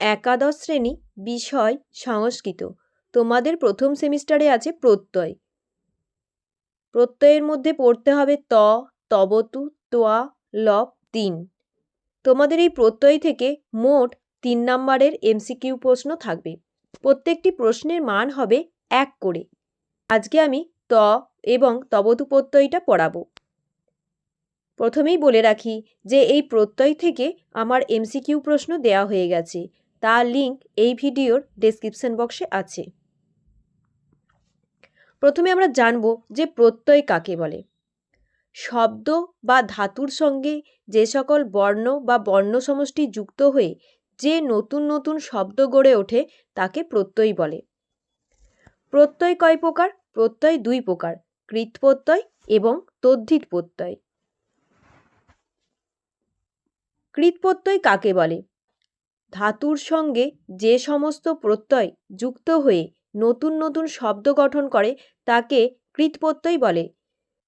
একাদশ শ্রেণি, বিষয়, সংস্কৃত। তোমাদের প্রথম সেমিস্টারে আছে প্রত্যয়। প্রত্যয়ের মধ্যে পড়তে হবে ত, তবতু তোয়া লব তিন। তোমাদের এই প্রত্যয় থেকে মোট তিন নম্বরের এমসিকিউ প্রশ্ন থাকবে। প্রত্যেকটি প্রশ্নের মান হবে এক করে। আজকে আমি ত এবং তবতু প্রত্যয়টা পড়াবো। প্রথমেই বলে রাখি যে এই প্রত্যয় থেকে আমার এমসিকিউ প্রশ্ন দেওয়া হয়ে গেছে। তার লিঙ্ক এই ভিডিওর ডেসক্রিপশন বক্সে আছে। প্রথমে আমরা জানব যে প্রত্যয় কাকে বলে? শব্দ বা ধাতুর সঙ্গে যে সকল বর্ণ বা বর্ণ সমষ্টি যুক্ত হয়ে যে নতুন নতুন শব্দ গড়ে ওঠে তাকে প্রত্যয় বলে। প্রত্যয় কয় প্রকার? প্রত্যয় দুই প্রকার কৃত প্রত্যয় এবং তদ্ধিত প্রত্যয় কৃত প্রত্যয় কাকে বলে? ধাতুর সঙ্গে যে সমস্ত প্রত্যয় যুক্ত হয়ে নতুন নতুন শব্দ গঠন করে, তাকে কৃত প্রত্যয় বলে,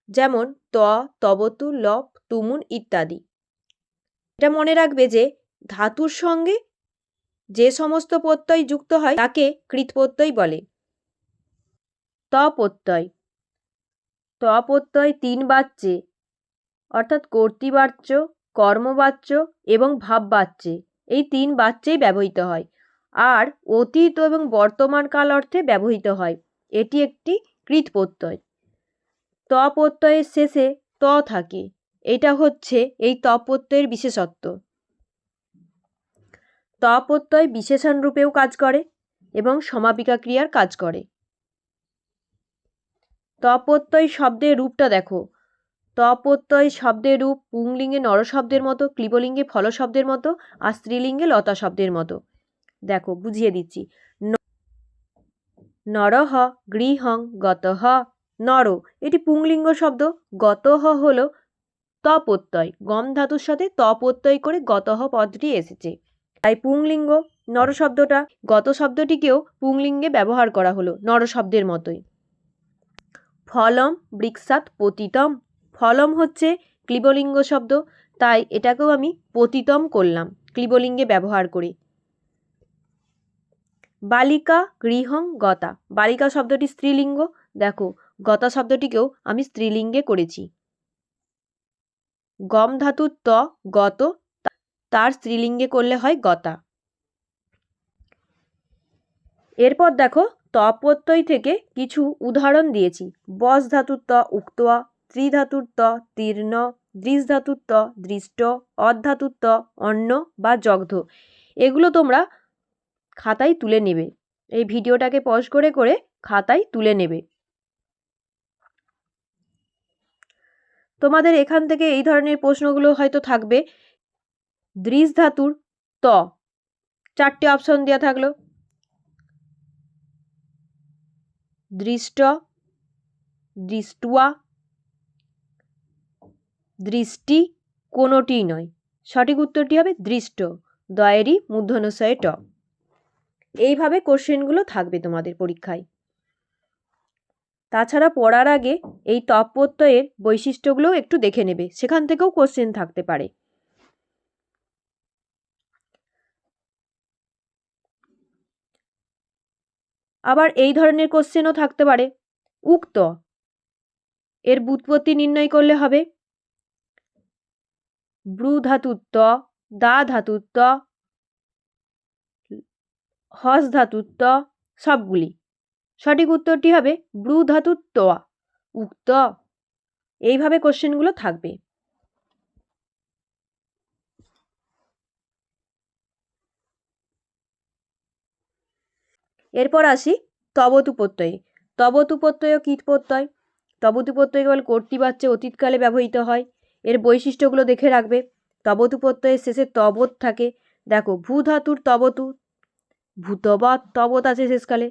যেমন ত, তবতু লপ তুমুন ইত্যাদি। এটা মনে রাখবে যে ধাতুর সঙ্গে যে সমস্ত প্রত্যয় যুক্ত হয়, তাকে কৃত প্রত্যয় বলে। ত প্রত্যয় ত প্রত্যয় তিন বাচ্চে অর্থাৎ কর্তৃবাচ্য, কর্মবাচ্য এবং ভাববাচ্যে। এই তিন বাচ্যেই ব্যবহৃত হয়। আর অতীত এবং বর্তমান কাল অর্থে ব্যবহৃত হয়। এটি একটি কৃত প্রত্যয়। ত প্রত্যয়ের শেষে ত থাকে। এটা হচ্ছে এই ত প্রত্যয়ের বিশেষত্ব। ত প্রত্যয় বিশেষণ রূপেও কাজ করে এবং সমাপিকা ক্রিয়ার কাজ করে। ত প্রত্যয় শব্দের রূপটা দেখো। ত প্রত্যয় শব্দের রূপ পুংলিঙ্গে নরশব্দের মতো, ক্লিবলিঙ্গে ফল শব্দের মতো আর স্ত্রীলিঙ্গে লতা শব্দের মতো। দেখো, বুঝিয়ে দিচ্ছি। নরহ, গৃহং, গতহ, নর, এটি পুংলিঙ্গ শব্দ। গতহ হল ত প্রত্যয় গম ধাতুর সাথে ত প্রত্যয় করে গতহ পদটি এসেছে। তাই পুংলিঙ্গ নর শব্দটা গত শব্দটিকেও পুংলিঙ্গে ব্যবহার করা হলো নর শব্দের মতোই। ফলম বৃক্ষাত পতিতম। ফলম হচ্ছে ক্লিবলিঙ্গ শব্দ, তাই এটাকেও আমি পতিতম করলাম, ক্লিবলিঙ্গে ব্যবহার করে। বালিকা গৃহং গতা। বালিকা শব্দটি স্ত্রীলিঙ্গ। দেখো, গতা শব্দটিকেও আমি স্ত্রীলিঙ্গে করেছি। গম ধাতুর ত, গত তার স্ত্রীলিঙ্গে করলে হয় গতা। এরপর দেখো তপত্যয় থেকে কিছু উদাহরণ দিয়েছি। বস ধাতুর ত উক্তোয়া ত্রিধাতুর ত তীর্ণ দৃশ ধাতুর ত দৃষ্ট অধাতুর ত অন্ন বা জগ্ধ এগুলো তোমরা খাতায় তুলে নেবে। এই ভিডিওটাকে পজ করে করে খাতায় তুলে নেবে। তোমাদের এখান থেকে এই ধরনের প্রশ্নগুলো হয়তো থাকবে। দৃশ ধাতুর ত চারটে অপশন দেওয়া থাকল। দৃষ্ট, দৃষ্টুয়া দৃষ্টি কোনোটিই নয়। সঠিক উত্তরটি হবে দৃষ্ট। দয়েরই মূর্ধনশয়ে ট। এইভাবে কোশ্চেনগুলো থাকবে তোমাদের পরীক্ষায়। তাছাড়া পড়ার আগে এই তপ প্রত্যয়ের বৈশিষ্ট্যগুলোও একটু দেখে নেবে। সেখান থেকেও কোশ্চেন থাকতে পারে। আবার এই ধরনের কোশ্চেনও থাকতে পারে। উক্ত। এর বুৎপত্তি নির্ণয় করলে হবে। ব্রু ধাতুর ত দা ধাতুর ত হস ধাতুর ত সবগুলি। সঠিক উত্তরটি হবে ব্রু ধাতুর তোয়া উক্ত। এইভাবে কোশ্চেনগুলো থাকবে। এরপর আসি তবতু প্রত্যয়ে তবতু প্রত্যয় কীট প্রত্যয় তবতু প্রত্যয় কেবল কর্তৃবাচ্যে অতীতকালে ব্যবহৃত হয়। এর বৈশিষ্ট্যগুলো দেখে রাখবে। তবতু প্রত্যয়ের শেষে তবত থাকে। দেখো ভূ ধাতুর তবতু, ভূতবৎ তবত আছে শেষকালে।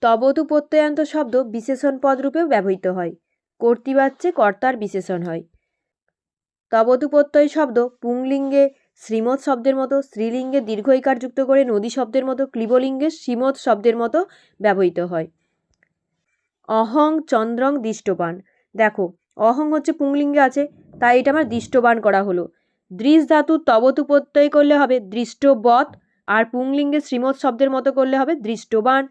তবতু প্রত্যয়ান্ত শব্দ বিশেষণ পদরূপেও ব্যবহৃত হয়। কর্তৃবাচ্যে কর্তার বিশেষণ হয়। তবতু প্রত্যয় শব্দ পুংলিঙ্গে শ্রীমৎ শব্দের মতো, স্ত্রীলিঙ্গে দীর্ঘইকার যুক্ত করে নদী শব্দের মতো, ক্লিবলিঙ্গে শ্রীমৎ শব্দের মতো ব্যবহৃত হয়। অহং চন্দ্রং দৃষ্টপান। দেখো অহং হচ্ছে পুংলিঙ্গে আছে, তাই এটা আমার দৃষ্টবান করা হলো। দৃশ ধাতু তবতু প্রত্যয় করলে হবে দৃষ্টবৎ, আর পুংলিঙ্গে শ্রীমৎ শব্দের মতো করলে হবে দৃষ্টবান।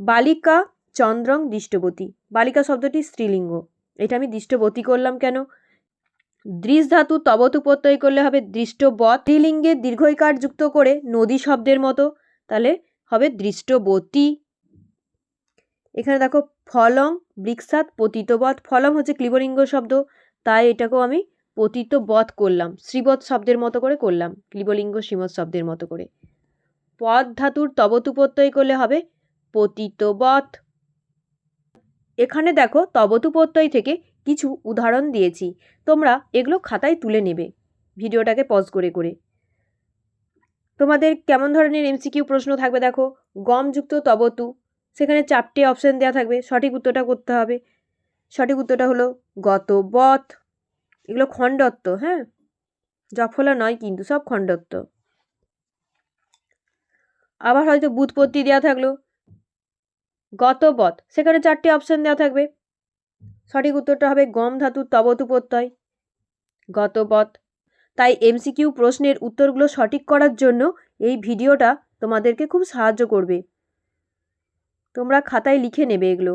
বালিকা চন্দ্রং দৃষ্টবতী। বালিকা শব্দটি স্ত্রীলিঙ্গ। এটা আমি দৃষ্টবতী করলাম কেন? দৃশ ধাতু তবতু প্রত্যয় করলে হবে দৃষ্টবৎ। স্ত্রীলিঙ্গে দীর্ঘইকার যুক্ত করে নদী শব্দের মতো, তাহলে হবে দৃষ্টবতী। এখানে দেখো ফলং বৃক্ষাত পতিতবধ ফলম হচ্ছে ক্লিবলিঙ্গ শব্দ, তাই এটাকেও আমি পতিতবধ করলাম, শ্রীবৎ শব্দের মতো করে করলাম, ক্লিবলিঙ্গ শ্রীমৎ শব্দের মতো করে। পদ ধাতুর তবতু প্রত্যয় করলে হবে পতিতবধ এখানে দেখো তবতু প্রত্যয় থেকে কিছু উদাহরণ দিয়েছি, তোমরা এগুলো খাতায় তুলে নেবে, ভিডিওটাকে পজ করে করে। তোমাদের কেমন ধরনের এমসিকিউ প্রশ্ন থাকবে দেখো গমযুক্ত তবতু সেখানে চারটে অপশান দেওয়া থাকবে। সঠিক উত্তরটা করতে হবে। সঠিক উত্তরটা হলো গতবৎ। এগুলো খণ্ডত্ব হ্যাঁ? জফলা নয় কিন্তু, সব খণ্ডত্ব। আবার হয়তো বুৎপত্তি দেওয়া থাকল। গতবৎ, সেখানে চারটে অপশান দেওয়া থাকবে। সঠিক উত্তরটা হবে গম ধাতুর তবতু প্রত্যয়। গতবৎ। তাই এমসিকিউ প্রশ্নের উত্তরগুলো সঠিক করার জন্য এই ভিডিওটা তোমাদেরকে খুব সাহায্য করবে। তোমরা খাতায় লিখে নেবে এগুলো।